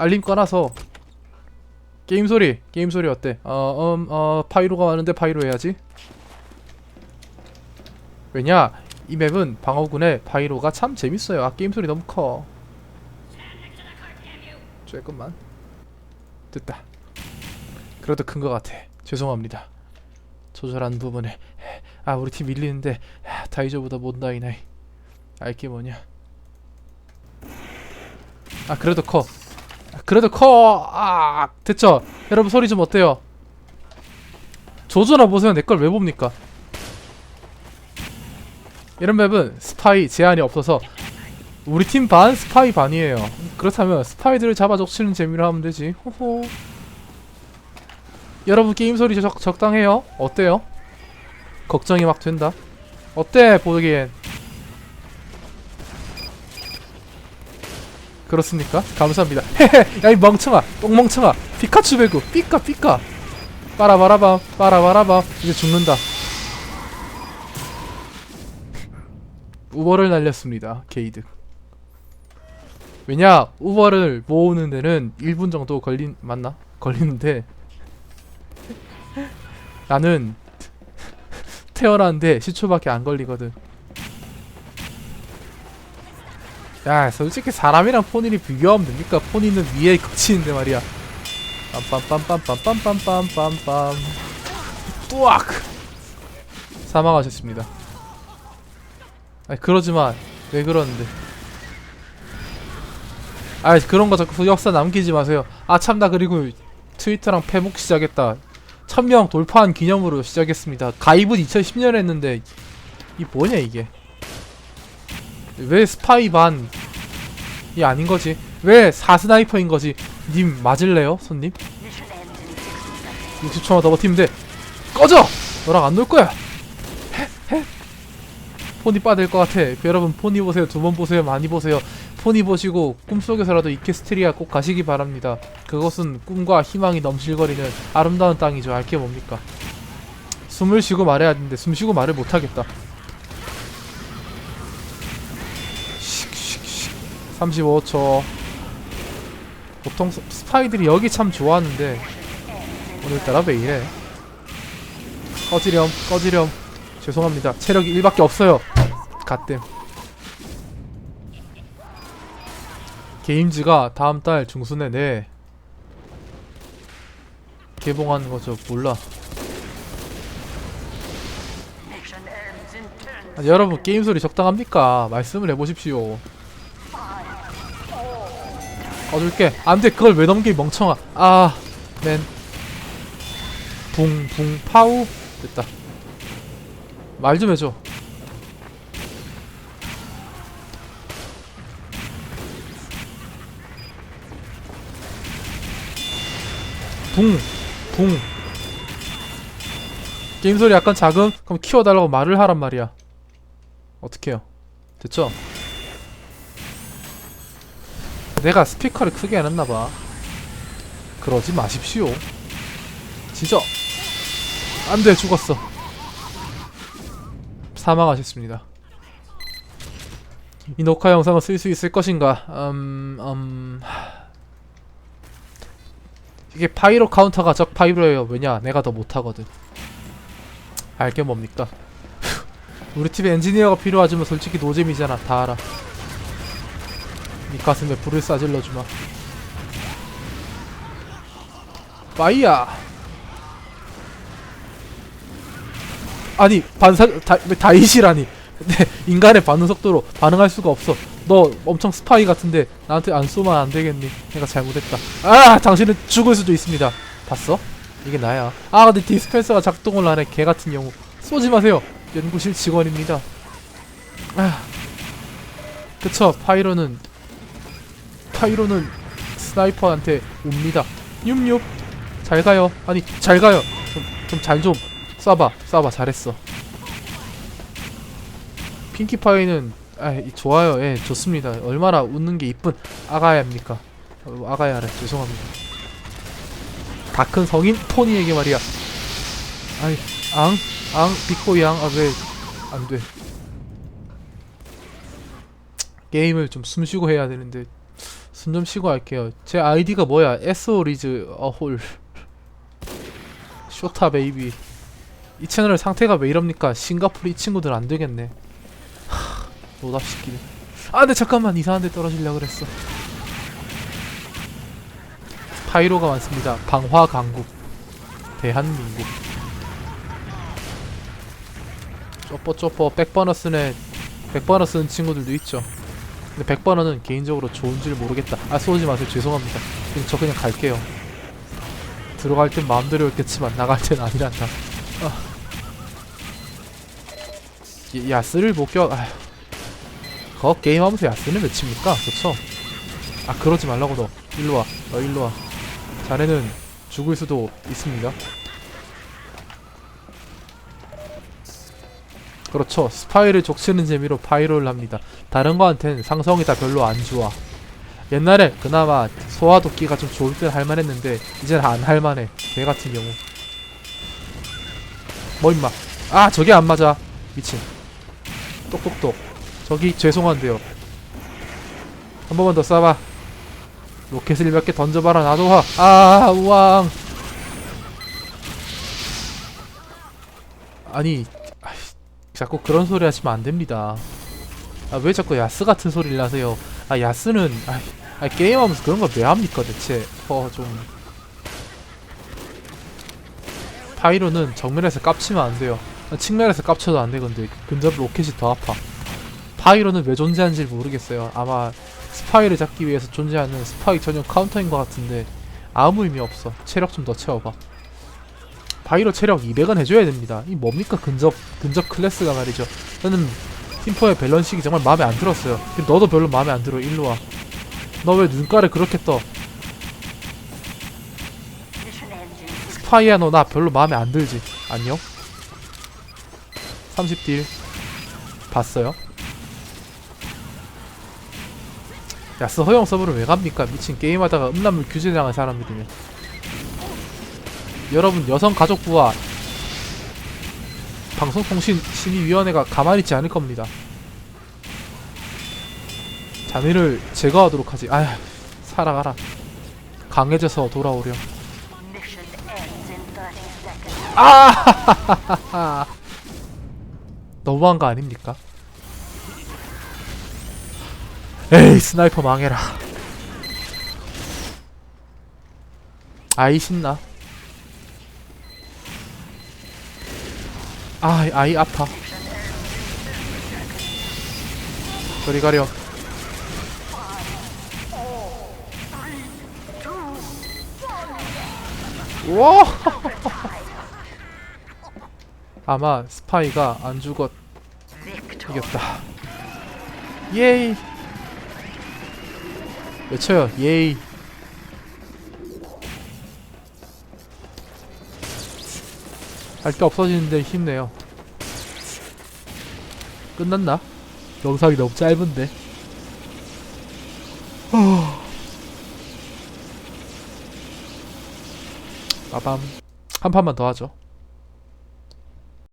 알림 꺼놔서 게임 소리 게임 소리 어때? 어, 음, 어 파이로가 왔는데 파이로 해야지. 왜냐 이 맵은 방어군의 파이로가 참 재밌어요. 아 게임 소리 너무 커. 조금만 됐다. 그래도 큰 것 같아. 죄송합니다. 조절한 부분에 아 우리 팀 밀리는데 아, 다이저보다 못나이 나이 알게 뭐냐? 아 그래도 커. 아, 그래도 커. 아 됐죠? 여러분 소리 좀 어때요? 조조나 보세요. 내 걸 왜 봅니까? 이런 맵은 스파이 제한이 없어서 우리 팀 반 스파이 반이에요. 그렇다면 스파이들을 잡아 적치는 재미로 하면 되지. 호호. 여러분 게임 소리 적, 적당해요? 어때요? 걱정이 막 된다. 어때 보기엔? 그렇습니까? 감사합니다. 헤헤, 야 이 멍청아, 똥멍청아, 피카츄 배구, 삐까 삐까. 빠라바라밤, 빠라바라밤. 이제 죽는다. 우버를 날렸습니다. 게이득. 왜냐 우버를 모으는 데는 1분 정도 걸린 맞나? 걸리는데 나는 태어났는데 10초밖에 안 걸리거든. 야, 솔직히 사람이랑 포니를 비교하면 됩니까? 포니는 위에 거치는데 말이야. 빰빰빰빰빰빰빰빰빰빰. 뿌악! 사망하셨습니다. 아니, 그러지만, 왜 그러는데. 아 그런 거 자꾸 역사 남기지 마세요. 아, 참 나, 그리고 트위터랑 페북 시작했다. 1000명 돌파한 기념으로 시작했습니다. 가입은 2010년에 했는데 이 뭐냐 이게 왜 스파이 반이 아닌 거지? 왜 사스나이퍼인 거지? 님 맞을래요, 손님? 60초만 더 버티면 돼. 꺼져! 너랑 안 놀 거야. 헤, 헤. 포니 빠될 것 같아. 여러분 포니 보세요. 두 번 보세요. 많이 보세요. 포니 보시고 꿈속에서라도 이케스트리아 꼭 가시기 바랍니다. 그것은 꿈과 희망이 넘실거리는 아름다운 땅이죠. 알게 뭡니까? 숨을 쉬고 말해야 하는데 숨 쉬고 말을 못 하겠다. 35초. 보통 스- 스파이들이 여기 참 좋아하는데 오늘따라 왜 이래? 꺼지렴, 꺼지렴. 죄송합니다. 체력이 1밖에 없어요. 갓댐. 게임즈가 다음 달 중순에 내 개봉하는 거죠. 몰라. 아니, 여러분 게임 소리 적당합니까? 말씀을 해보십시오. 얻을게. 안돼 그걸 왜이 멍청아. 아, 맨. 붕 붕 파우 됐다. 말 좀 해줘. 붕, 붕. 게임 소리 약간 작음? 그럼 키워달라고 말을 하란 말이야. 어떡해요? 됐죠? 내가 스피커를 크게 해놨나봐. 그러지 마십시오. 지져. 안 돼, 죽었어. 사망하셨습니다. 이 녹화 영상을 쓸 수 있을 것인가? 음, 음... 하. 이게 파이로 카운터가 적 파이로예요. 왜냐? 내가 더 못하거든. 알게 뭡니까? 우리 팀에 엔지니어가 필요하지만 솔직히 노잼이잖아. 다 알아. 네 가슴에 불을 싸질러 주마. 파이야. 아니 반사 다, 왜 다이시라니? 네, 인간의 반응 속도로 반응할 수가 없어. 너 엄청 스파이 같은데 나한테 안 쏘면 안 되겠니? 내가 잘못했다. 아, 당신은 죽을 수도 있습니다. 봤어? 이게 나야. 아, 근데 디스펜서가 작동을 안 해. 개 같은 경우. 쏘지 마세요. 연구실 직원입니다. 아, 그쵸. 파이로는 파이로는 스나이퍼한테 옵니다. 윰윰. 잘 가요. 아니, 잘 가요. 좀좀잘좀 쏴봐. 쏴봐. 잘했어. 핑키파이는 아, 이- 좋아요. 예, 좋습니다. 얼마나 웃는 게 이쁜 아가야입니까? 어, 아가야래. 죄송합니다. 다 큰 성인 포니에게 말이야. 아이, 앙, 앙, 빅보이 앙, 아, 왜, 안 돼. 게임을 좀 숨쉬고 해야 되는데, 숨 좀 쉬고 할게요. 제 아이디가 뭐야? 에스오리즈 어홀 쇼타 베이비. 이 채널 상태가 왜 이럽니까? 싱가포르 이 친구들 안 되겠네. 하, 노답시키네. 아, 근데 잠깐만 이상한 데 떨어지려 그랬어. 파이로가 많습니다. 방화 강국. 대한민국. 쪼뽀 쪼뽀 백버너 쓰네. 백버너 쓰는 친구들도 있죠. 근데 백버너는 개인적으로 좋은 줄 모르겠다. 아 쏘지 마세요. 죄송합니다. 그냥 저 그냥 갈게요. 들어갈 땐 마음대로 였겠지만 나갈 땐 아니란다. 아. 야, 야스를 못 껴. 아휴. 거 게임하면서 야스는 몇 칩니까? 그렇죠? 아 그러지 말라고 너. 일로 와. 너 일로 와. 자네는 죽을 수도 있습니다. 그렇죠. 스파이를 족치는 재미로 파이로를 합니다. 다른 거한텐 상성이 다 별로 안 좋아. 옛날에 그나마 소화도끼가 좀 좋을 때 할만했는데 이젠 안 할만해. 개 같은 경우. 뭐 임마. 아 저게 안 맞아. 미친. 똑똑똑. 저기 죄송한데요. 한 번만 더 쏴봐. 로켓을 몇 개 던져봐라 나도 와. 아 우왕. 아니 자꾸 그런 소리 하시면 안 됩니다. 아 왜 자꾸 야스 같은 소리를 하세요? 아 야스는 아, 아 게임하면서 그런 걸 왜 합니까 대체? 어 좀 파이로는 정면에서 깝치면 안 돼요. 아, 측면에서 깝쳐도 안 되건데 근접 로켓이 더 아파. 파이로는 왜 존재하는지 모르겠어요. 아마 스파이를 잡기 위해서 존재하는 스파이 전용 카운터인 것 같은데 아무 의미 없어. 체력 좀 더 채워봐. 바이로 체력 200은 해줘야 됩니다. 이 뭡니까 근접 근접 클래스가 말이죠. 저는 팀포의 밸런식이 정말 마음에 안 들었어요. 너도 별로 마음에 안 들어. 일로 와. 너 왜 눈가를 그렇게 떠? 스파이야 너 나 별로 마음에 안 들지. 안녕. 30딜 봤어요? 야스 허용 서버를 왜 갑니까? 미친 게임하다가 음란물 규제 당한 사람들이네. 여러분 여성가족부와 방송통신심의위원회가 가만히 있지 않을 겁니다. 자네를 제거하도록 하지. 아휴, 살아가라. 강해져서 돌아오렴. Mission ends in 30 seconds. 아! 너무한 거 아닙니까? 에이, 스나이퍼 망해라. 아이 신나. 아, 아이 아파. 저리 가렴. 와! 아마 스파이가 안 죽었 이겼다. 예이. 외쳐요. 예이. 할 게 없어지는데 힘내요. 끝났나? 영상이 너무 짧은데. 빠밤. 한 판만 더 하죠.